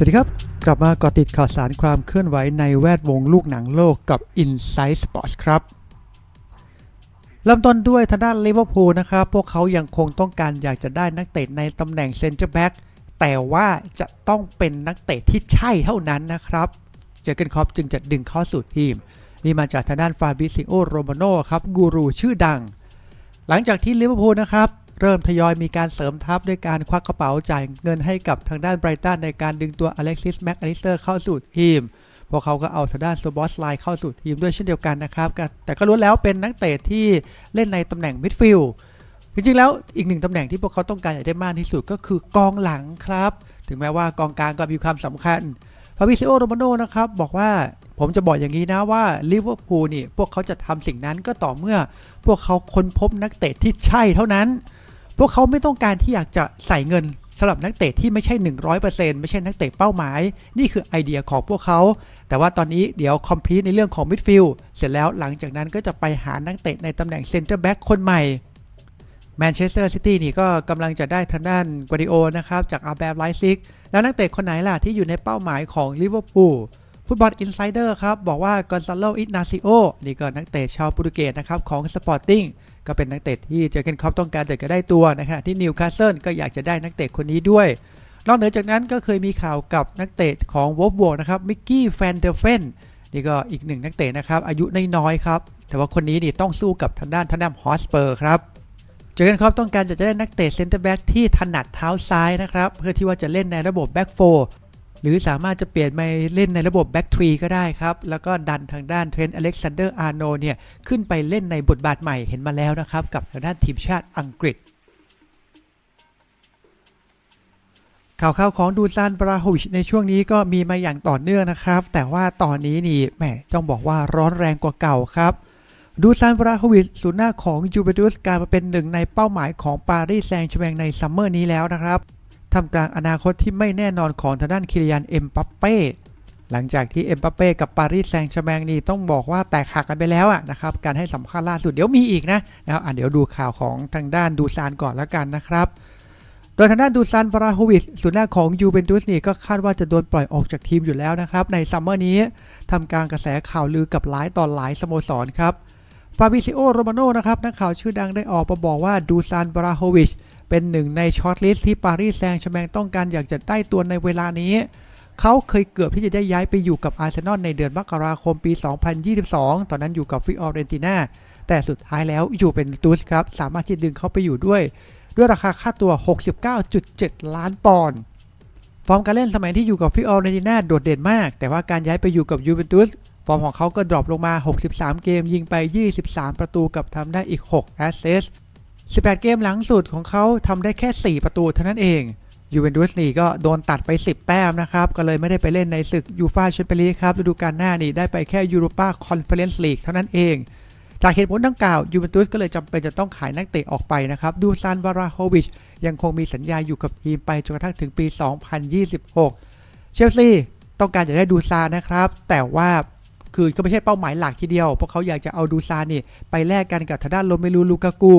สวัสดีครับ กลับมาเกาะติดข่าวสารความเคลื่อนไหวในแวดวงลูกหนังโลกกับ Inside Sports ครับ เริ่มต้นด้วยทางด้านลิเวอร์พูลนะครับ พวกเขายังคงต้องการอยากจะได้นักเตะในตำแหน่งเซนเตอร์แบ็กแต่ว่าจะต้องเป็นนักเตะที่ใช่เท่านั้นนะครับ เจอเกนคอปจึงจะดึงเข้าสู่ทีม นี่มาจากทางด้านฟาบิซิโอโรมาโนครับกูรูชื่อดัง หลังจากที่ลิเวอร์พูลนะครับ เริ่มทยอยมีการเสริมทัพด้วยการควักกระเป๋าจ่ายเงินให้กับทางด้านไบรตันในการดึงตัวอเล็กซิสแม็กอลิสเตอร์เข้าสู่ทีมพวกเขาก็เอาทางด้านโซบอสไลน์เข้าสู่ทีมด้วยเช่นเดียวกันนะครับ แต่ก็ล้วนแล้วเป็นนักเตะที่เล่นในตำแหน่งมิดฟิลด์จริงๆ แล้วอีกหนึ่งตำแหน่งที่พวกเขาต้องการอยากได้มากที่สุดก็คือกองหลังครับ ถึงแม้ว่ากองกลางก็มีความสำคัญฟาบิซิโอโรมาโนนะครับบอกว่าผมจะบอกอย่างนี้นะว่าลิเวอร์พูลนี่พวกเขาจะทำสิ่งนั้นก็ต่อเมื่อ พวกเขาค้นพบนักเตะที่ใช่เท่านั้น พวกเขาไม่ต้องการที่อยากจะใส่เงินสำหรับนักเตะที่ไม่ใช่ 100%ไม่ใช่นักเตะเป้าหมาย นี่คือไอเดียของพวกเขา แต่ว่าตอนนี้เดี๋ยวคอมพลีทในเรื่องของมิดฟิลด์เสร็จแล้วหลังจากนั้นก็จะไปหานักเตะในตำแหน่งเซนเตอร์แบ็กคนใหม่แมนเชสเตอร์ซิตี้นี่ก็กำลังจะได้ทางด้านกวาดิโอนะครับ จากอาร์แบร์ไลซิก แล้วนักเตะคนไหนล่ะที่อยู่ในเป้าหมายของลิเวอร์พูลฟุตบอลอินไซเดอร์ครับ บอกว่ากอนซาโลอินาซิโอนี่ก็นักเตะชาวโปรตุเกสนะครับ ของสปอร์ติ้ง ก็เป็นนักเตะที่เจอเกนครอปต้องการจะได้ตัวนะครับที่นิวคาสเซิลก็อยากจะได้นักเตะคนนี้ด้วย นอกเหนือจากนั้นก็เคยมีข่าวกับนักเตะของวอลบวกนะครับมิกกี้แฟนเดอร์เฟนนี่ก็อีกหนึ่งนักเตะนะครับอายุน้อยๆครับแต่ว่าคนนี้นี่ต้องสู้กับทางด้านทางด้านฮอสเปอร์ครับเจอเกนครอปต้องการจะได้นักเตะเซนเตอร์แบ็กที่ถนัดเท้าซ้ายนะครับเพื่อที่ว่าจะเล่นในระบบแบ็กโฟ หรือสามารถจะเปลี่ยนมาเล่นในระบบแบ็กทรีก็ได้ครับ แล้วก็ดันทางด้านเทรนต์อเล็กซานเดอร์อาร์โนเนี่ย ขึ้นไปเล่นในบทบาทใหม่เห็นมาแล้วนะครับ กับทางด้านทีมชาติอังกฤษ ข่าวข่าวของดูซานบราฮวิชในช่วงนี้ก็มีมาอย่างต่อเนื่องนะครับ แต่ว่าตอนนี้นี่แหมต้องบอกว่าร้อนแรงกว่าเก่าครับดูซานบราฮวิชศูนย์หน้าของยูเวนตุสกลายมาเป็นหนึ่งในเป้าหมายของปารีสแซงต์แชร์แมงในซัมเมอร์นี้แล้วนะครับ ทำกลางอนาคตที่ไม่แน่นอนของทางด้านคิริยันเอ็มปัปเป้หลังจากที่เอ็มปัปเป้กับปารีสแซงต์แชร์แมงนี่ต้องบอกว่าแตกหักกันไปแล้วอะนะครับการให้สัมภาษณ์ล่าสุดเดี๋ยวมีอีกนะนะครับอะเดี๋ยวดูข่าวของทางด้านดูซานก่อนแล้วกันนะครับ โดยทางด้านดูซานบราโฮวิชศูนหน้าของยูเวนตุสนี่ก็คาดว่าจะโดนปล่อยออกจากทีมอยู่แล้วนะครับในซัมเมอร์นี้ทำการกระแสข่าวลือกับหลายตอนหลายสโมสรครับฟาบิซิโอโรมาโนนะครับนักข่าวชื่อดังได้ออกมาบอกว่าดูซานบราโฮวิช เป็นหนึ่งในช็อตลิสต์ที่ปารีสแซงต์แชร์แมงต้องการอยากจะได้ตัวในเวลานี้ เขาเคยเกือบที่จะได้ย้ายไปอยู่กับอาร์เซนอลในเดือนมกราคมปี 2022 ตอนนั้นอยู่กับฟิออเรนติน่า แต่สุดท้ายแล้วอยู่เป็นตูสครับ สามารถที่ดึงเขาไปอยู่ด้วย ด้วยราคาค่าตัว 69.7 ล้านปอนด์ฟอร์มการเล่นสมัยที่อยู่กับฟิออเรนติน่าโดดเด่นมาก แต่ว่าการย้ายไปอยู่กับยูเวนตุสฟอร์มของเขาก็ดรอปลงมา 63 เกมยิงไป 23 ประตูกับทำได้อีก 6 แอสเซส 18 เกมหลังสุดของเขาทำได้แค่ 4 ประตูเท่านั้นเองยูเวนตุสนี่ก็โดนตัดไป 10 แต้มนะครับ ก็เลยไม่ได้ไปเล่นในศึกยูฟาแชมเปี้ยนลีกครับฤดูกาลหน้านี่ได้ไปแค่ยูโรปาคอนเฟอเรนซ์ลีกเท่านั้นเอง จากเหตุผลดังกล่าวยูเวนตุสก็เลยจำเป็นจะต้องขายนักเตะออกไปนะครับ ดูซานบาราโฮวิชยังคงมีสัญญาอยู่กับทีมไปจนกระทั่งถึงปี 2026 เชลซีต้องการจะได้ดูซานนะครับ แต่ว่าคือก็ไม่ใช่เป้าหมายหลักทีเดียวเพราะเขาอยากจะเอาดูซานนี่ไปแลกกันกับทางด้านโรเมลูลูกากู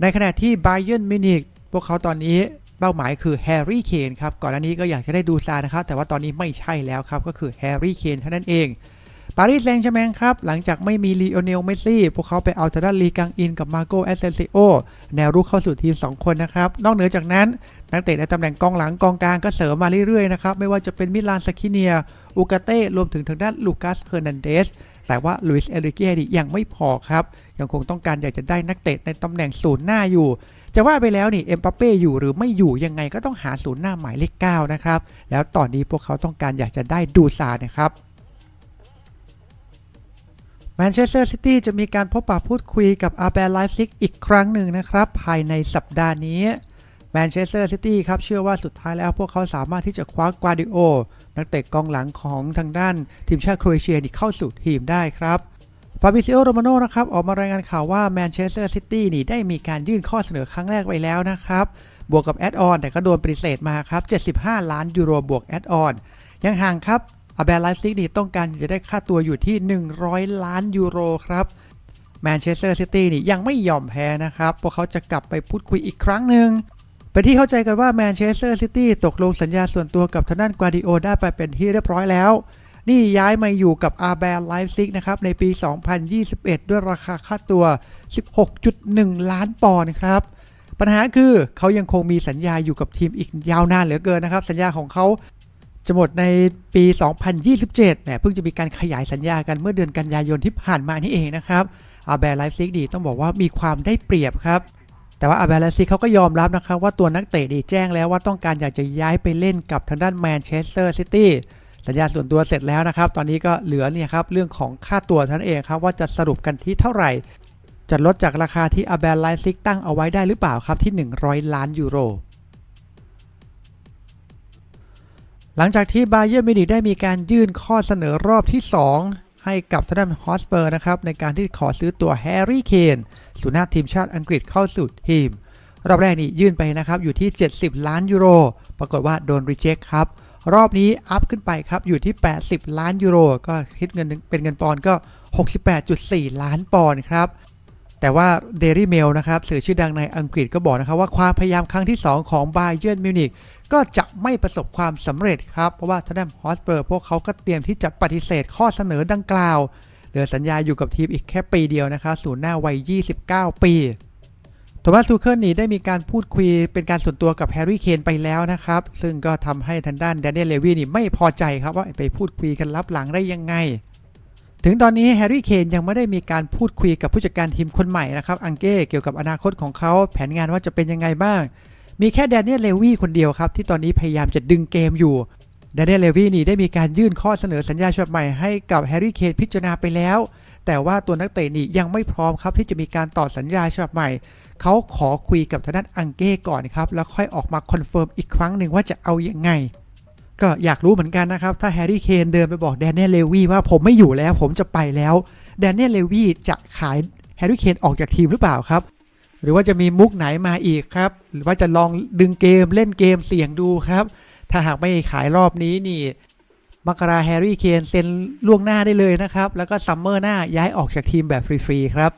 ในขณะที่ไบเ e นมินิกพวกเขาตอนนี้เป้าหมายคือแฮร์รี่เคนครับก่อนหน้านี้ก็อยากจะได้ดูซานะครับแต่ว่าตอนนี้ไม่ใช่แล้วครับก็คือแฮร์รี่เคนเท่านั้นเองปารีสแซงต์แชร์แมงครับ หลังจากไม่มีลีโอเนลเมสซี่ พวกเขาไปเอาทางด้านลีกังอินกับมาโกแอสเซนซิโอแนวรุกเข้าสู่ทีม 2 คนนะครับ นอกเหนือจากนั้น นักเตะในตำแหน่งกองหลังกองกลางก็เสริมมาเรื่อยๆนะครับ ไม่ว่าจะเป็นมิลานสคิเนีย อูกาเต้ รวมถึงทางด้านลูกัสเฮอร์นันเดส แต่ว่าลุยส์เอริเก้นี่ยังไม่พอครับ ยังคงต้องการอยากจะได้นักเตะในตำแหน่งศูนย์หน้าอยู่ จะว่าไปแล้วนี่เอ็มปัปเป้อยู่หรือไม่อยู่ยังไงก็ต้องหาศูนย์หน้าหมายเลข9นะครับ แล้วตอนนี้พวกเขาต้องการอยากจะได้ดูซานะครับแมนเชสเตอร์ซิตี้จะมีการพบปะพูดคุยกับอาร์แบร์ไลฟ์ซิกอีกครั้งหนึ่งนะครับ ภายในสัปดาห์นี้แมนเชสเตอร์ซิตี้ครับ เชื่อว่าสุดท้ายแล้วพวกเขาสามารถที่จะคว้ากวาดิโอ นักเตะกองหลังของทางด้านทีมชาติโครเอเชียนี่เข้าสู่ทีมได้ครับฟาบิซิโอโรมาโนนะครับออกมารายงานข่าวว่าแมนเชสเตอร์ซิตี้นี่ได้มีการยื่นข้อเสนอครั้งแรกไปแล้วนะครับ บวกกับแอดออนแต่ก็โดนปฏิเสธมาครับ 75 ล้านยูโรบวกแอดออนยังห่างครับอาแบร์ไลฟ์ซิกนี่ต้องการจะได้ค่าตัวอยู่ที่ 100 ล้านยูโรครับแมนเชสเตอร์ซิตี้นี่ยังไม่ยอมแพ้นะครับ พวกเขาจะกลับไปพูดคุยอีกครั้งหนึ่ง เป็นที่เข้าใจกันว่าแมนเชสเตอร์ซิตี้ตกลงสัญญาส่วนตัวกับทางด้านกวาดิโอได้ไปเป็นที่เรียบร้อยแล้ว นี่ย้ายมาอยู่กับอาแบร์ไลฟ์ซิกนะครับ ในปี 2021 ด้วยราคาค่าตัว 16.1 ล้านปอนด์ครับ ปัญหาคือเขายังคงมีสัญญาอยู่กับทีมอีกยาวนานเหลือเกินนะครับ สัญญาของเขาจะหมดในปี 2027แหมเพิ่งจะมีการขยายสัญญากันเมื่อเดือนกันยายนที่ผ่านมานี่เองนะครับอาแบร์ไลฟ์ซิกดีต้องบอกว่ามีความได้เปรียบครับ แต่ว่าอาแบร์ไลซิกเขาก็ยอมรับนะครับว่าตัวนักเตะดีแจ้งแล้วว่าต้องการอยากจะย้ายไปเล่นกับทางด้านแมนเชสเตอร์ซิตี้สัญญาส่วนตัวเสร็จแล้วนะครับ ตอนนี้ก็เหลือเนี่ยครับเรื่องของค่าตัวท่านเองครับว่าจะสรุปกันที่เท่าไหร่ จะลดจากราคาที่อาแบร์ไลซิกตั้งเอาไว้ได้หรือเปล่าครับที่ 100 ล้านยูโรหลังจากที่บาเยอร์มิวนิกได้มีการยื่นข้อเสนอรอบที่ 2 ให้กับทางด้านฮอสเปอร์นะครับในการที่ขอซื้อตัวแฮร์รี่เคนสุนัขทีมชาติอังกฤษเข้าสู่ทีม รอบแรกนี่ยื่นไปนะครับอยู่ที่ 70 ล้านยูโร ปรากฏว่าโดนรีเจ็คครับ รอบนี้อัพขึ้นไปครับอยู่ที่ 80 ล้านยูโร ก็คิดเงินเป็นเงินปอนด์ก็ 68.4 ล้านปอนด์ครับแต่ว่า Daily Mail นะครับสื่อชื่อดังในอังกฤษก็บอกนะครับว่าความพยายามครั้งที่ 2 ของบาเยิร์นมิวนิก ก็จะไม่ประสบความสำเร็จครับ เพราะว่าทางด้านฮอสเปอร์พวกเขาก็เตรียมที่จะปฏิเสธข้อเสนอดังกล่าว เหลือสัญญาอยู่กับทีมอีกแค่ปีเดียวนะครับสู่หน้าวัย 29 ปีโทมัสทูเคิลนี่ได้มีการพูดคุยเป็นการส่วนตัวกับแฮร์รี่เคนไปแล้วนะครับ ซึ่งก็ทำให้ทางด้านแดเนียลเลวีนี่ไม่พอใจครับว่าไปพูดคุยกันลับหลังได้ยังไง ถึงตอนนี้แฮร์รี่เคนยังไม่ได้มีการพูดคุยกับผู้จัดการทีมคนใหม่นะครับอังเก้เกี่ยวกับอนาคตของเขาแผนงานว่าจะเป็นยังไงบ้าง มีแค่แดเนียลเลวีคนเดียวครับ ที่ตอนนี้พยายามจะดึงเกมอยู่แดเนียลเลวีนี่ได้มีการยื่นข้อเสนอสัญญาฉบับใหม่ให้กับแฮร์รี่เคนพิจารณาไปแล้ว แต่ว่าตัวนักเตะนี่ยังไม่พร้อมครับที่จะมีการต่อสัญญาฉบับใหม่ เขาขอคุยกับทางด้านอังเก้ก่อนครับแล้วค่อยออกมาคอนเฟิร์มอีกครั้งหนึ่งว่าจะเอาอยัางไง ก็อยากรู้เหมือนกันนะครับ ถ้าแฮร์รี่เคนเดินไปบอกแดเนียลเลวีว่าผมไม่อยู่แล้วผมจะไปแล้วแดเนียลเลวีจะขายแฮร์รี่เคนออกจากทีมหรือเปล่าครับ หรือว่าจะมีมุกไหนมาอีกครับ หรือว่าจะลองดึงเกมเล่นเกมเสี่ยงดูครับ ถ้าหากไม่ขายรอบนี้นี่มกราแฮร์รี่เคนเซ็นล่วงหน้าได้เลยนะครับ แล้วก็ซัมเมอร์หน้าย้ายออกจากทีมแบบฟรีๆครับ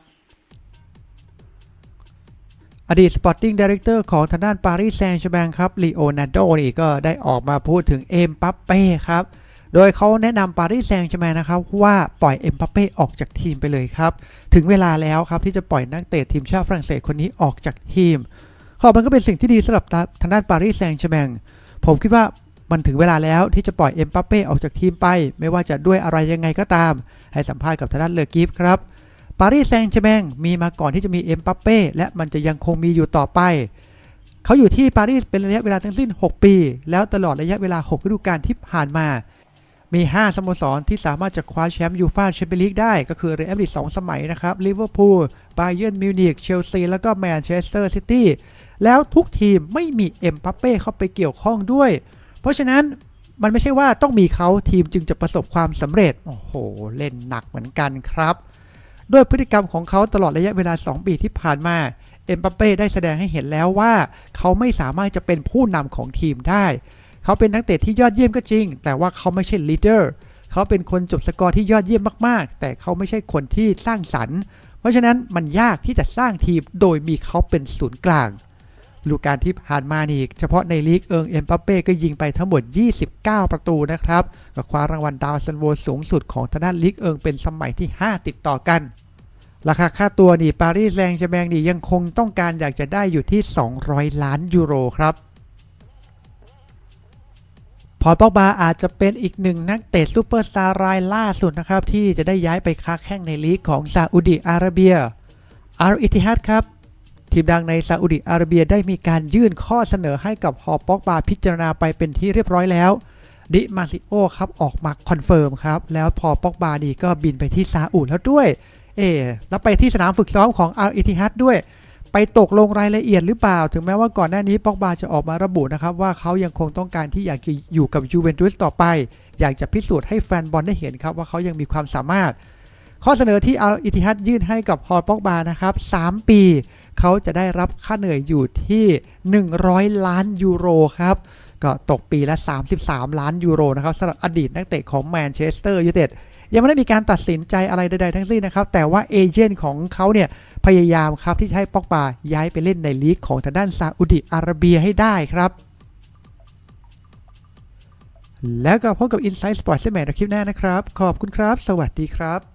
อดีตสปอร์ติ้งดีเรคเตอร์ของทางด้านปารีสแซงต์แชร์แมงครับลีโอนาร์โดนี่ก็ได้ออกมาพูดถึงเอ็มปัปเป้ครับ โดยเขาแนะนำปารีสแซงต์แชร์แมงนะครับว่าปล่อยเอ็มปัปเป้ออกจากทีมไปเลยครับ ถึงเวลาแล้วครับที่จะปล่อยนักเตะทีมชาติฝรั่งเศสคนนี้ออกจากทีมเขาบอมันก็เป็นสิ่งที่ดีสำหรับทางด้านปารีสแซงต์แชร์แมงผมคิดว่ามันถึงเวลาแล้วที่จะปล่อยเอ็มปัปเป้ออกจากทีมไป ไม่ว่าจะด้วยอะไรยังไงก็ตาม ให้สัมภาษณ์กับทางด้านเลอกิฟครับปารีสแซงต์แชร์แมงมีมาก่อนที่จะมีเอ็มปัปเป้และมันจะยังคงมีอยู่ต่อไป เขาอยู่ที่ปารีสเป็นระยะเวลาทั้งสิ้น 6 ปี แล้วตลอดระยะเวลา 6 ฤดูกาลที่ผ่านมา มี 5 สโมสรที่สามารถจะคว้าแชมป์ยูฟ่าแชมเปี้ยนลีกได้ ก็คือเรอัลมาดริด2สมัยนะครับลิเวอร์พูลบาเยิร์นมิวนิกเชลซีแล้วก็แมนเชสเตอร์ซิตี้แล้วทุกทีมไม่มีเอ็มปัปเป้เข้าไปเกี่ยวข้องด้วย เพราะฉะนั้นมันไม่ใช่ว่าต้องมีเขาทีมจึงจะประสบความสำเร็จ โอ้โห เล่นหนักเหมือนกันครับด้วยพฤติกรรมของเขาตลอดระยะเวลา 2 ปีที่ผ่านมาเอ็มบัปเป้ได้แสดงให้เห็นแล้วว่า เขาไม่สามารถจะเป็นผู้นำของทีมได้ เขาเป็นนักเตะที่ยอดเยี่ยมก็จริง แต่ว่าเขาไม่ใช่ลีดเดอร์เขาเป็นคนจบสกอร์ที่ยอดเยี่ยมมากๆ แต่เขาไม่ใช่คนที่สร้างสรรค์ เพราะฉะนั้นมันยากที่จะสร้างทีมโดยมีเขาเป็นศูนย์กลางฤดูกาลที่ผ่านมานี่เฉพาะในลีกเอิงเอ็มบัปเป้ก็ยิงไปทั้งหมด 29 ประตูนะครับก็คว้ารางวัลดาวซันโวสูงสุดของทางด้านลีกเอิงเป็นสมัยที่ 5 ติดต่อกัน ราคาค่าตัวนี่ปารีสแซงต์แชร์แมงนี่ยังคงต้องการอยากจะได้อยู่ที่ 200 ล้านยูโรครับ พอปอกบาอาจจะเป็นอีกหนึ่งนักเตะซูเปอร์สตาร์รายล่าสุดนะครับ ที่จะได้ย้ายไปค้าแข่งในลีกของซาอุดิอาระเบียอาร์อิติฮัดครับ ทีมดังในซาอุดิอาระเบียได้มีการยื่นข้อเสนอให้กับฮอปอกบาพิจารณาไปเป็นที่เรียบร้อยแล้วดิมาซิโอครับออกมาคอนเฟิร์มครับ แล้วพอปอกบานี่ก็บินไปที่ซาอุดแล้วด้วยเออแล้วไปที่สนามฝึกซ้อมของอาร์อิติฮัดด้วย ไปตกลงรายละเอียดหรือเปล่า ถึงแม้ว่าก่อนหน้านี้ปอกบาจะออกมาระบุนะครับว่าเขายังคงต้องการที่อยากอยู่กับยูเวนตุสต่อไป อยากจะพิสูจน์ให้แฟนบอลได้เห็นครับว่าเขายังมีความสามารถ ข้อเสนอที่เอาอิติฮัดยื่นให้กับฮอลปอกบานะครับ 3 ปี เขาจะได้รับค่าเหนื่อยอยู่ที่ 100 ล้านยูโรครับก็ตกปีละ 33 ล้านยูโรนะครับสำหรับอดีตนักเตะของแมนเชสเตอร์ยูไนเต็ดยังไม่ได้มีการตัดสินใจอะไรใดๆทั้งสิ้นนะครับ แต่ว่าเอเจนต์ของเขาเนี่ย พยายามครับที่จะให้ป็อกบาย้ายไปเล่นในลีกของทางด้านซาอุดิอาระเบียให้ได้ครับ แล้วก็พบกับ Inside Sport เส้นใหม่ในคลิปหน้านะครับ ขอบคุณครับ สวัสดีครับ